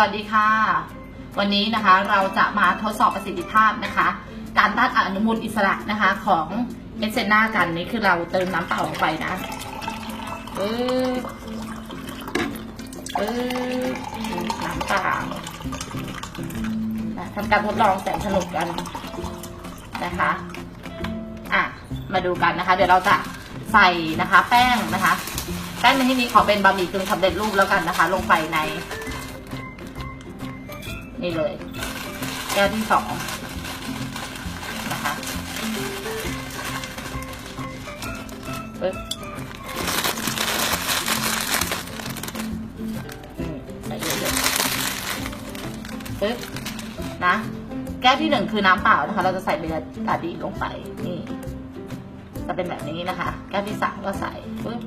สวัสดีค่ะ วันนี้นะคะเราจะมาทดสอบประสิทธิภาพนะคะ การต้านอนุมูลอิสระนะคะของเอเซน่ากันนี่คือเราเติมน้ำเปล่าลงไปนะเออเออน้ำเปล่าทำการทดลองแสนสนุกกันนะคะอะมาดูกันนะคะ เดี๋ยวเราจะใส่นะคะ แป้งนะคะแป้งในที่นี้ขอเป็นบะหมี่กึ่งสำเร็จรูปแล้วกันนะคะ ลงไปใน นี่เลย แก้วที่สองนะคะปึ๊บอืมใส่เยอะๆปึ๊บนะ แก้วที่หนึ่งคือน้ำเปล่านะคะ เราจะใส่เบลตาดีลงไปนี่จะเป็นแบบนี้นะคะ แก้วที่สามก็ใส่ปึ๊บ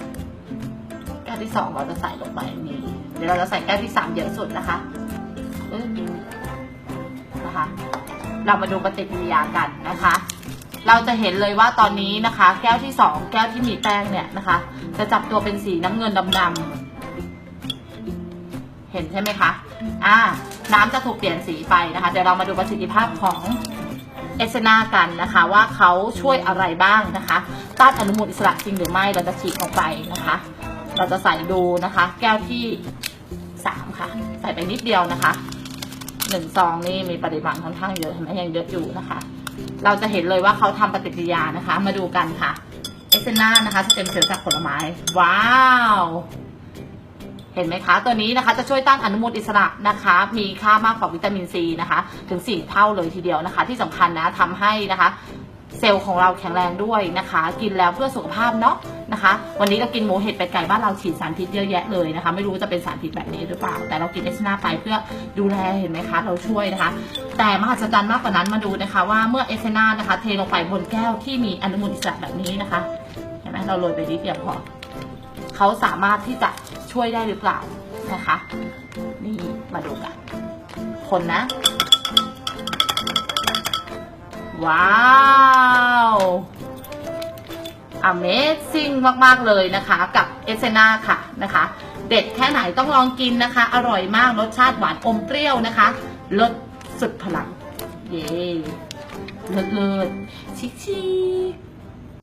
แก้วที่สองเราจะใส่ลงไปนี่เดี๋ยวเราจะใส่แก้วที่สามเยอะสุดนะคะ นะคะ เรามาดูปฏิกิริยากันนะคะ เราจะเห็นเลยว่าตอนนี้นะคะ แก้วที่สองแก้วที่มีแป้งเนี่ยนะคะ จะจับตัวเป็นสีน้ำเงินดำๆเห็นใช่ไหมคะอ่าน้ำจะถูกเปลี่ยนสีไปนะคะ เดี๋ยวเรามาดูประสิทธิภาพของเอสนากันนะคะ ว่าเขาช่วยอะไรบ้างนะคะ ต้านอนุมูลอิสระจริงหรือไม่เราจะฉีดออกไปนะคะ เราจะใส่ดูนะคะ แก้วที่สามค่ะ ใส่ไปนิดเดียวนะคะ หนึ่งซองนี่มีปริมาณค่อนข้างเยอะเห็นไหมยังเยอะอยู่นะคะ เราจะเห็นเลยว่าเขาทำปฏิกิริยานะคะ มาดูกันค่ะเอสเซน่านะคะสเป็นเซลล์จากผลไม้ ว้าวเห็นไหมคะ ตัวนี้นะคะจะช่วยต้านอนุมูลอิสระนะคะ มีค่ามากกว่าวิตามินซีนะคะ ถึง 4 เท่าเลยทีเดียวนะคะ ที่สำคัญนะทำให้นะคะ เซลล์ของเราแข็งแรงด้วยนะคะ กินแล้วเพื่อสุขภาพเนาะนะคะ วันนี้เรากินหมูเห็ดเป็ดไก่บ้านเราฉีดสารพิษเยอะแยะเลยนะคะ ไม่รู้จะเป็นสารพิษแบบนี้หรือเปล่า แต่เรากินเอสนาไปเพื่อดูแลเห็นไหมคะ เราช่วยนะคะ แต่มหัศจรรย์มากกว่านั้นมาดูนะคะ ว่าเมื่อเอสนานะคะเทลงไปบนแก้วที่มีอนุมูลอิสระแบบนี้นะคะเห็นไหมเราโรยไปนิดเดียวพอเขาสามารถที่จะช่วยได้หรือเปล่านะคะ นี่มาดูกัน คนนะ ว้าว Amazing มาก ๆ เลยนะคะกับเอเซนาค่ะนะคะ เด็ดแค่ไหนต้องลองกินนะคะ อร่อยมากรสชาติหวานอมเปรี้ยวนะคะรสสุดพลัง เย้เลิศๆชิคๆ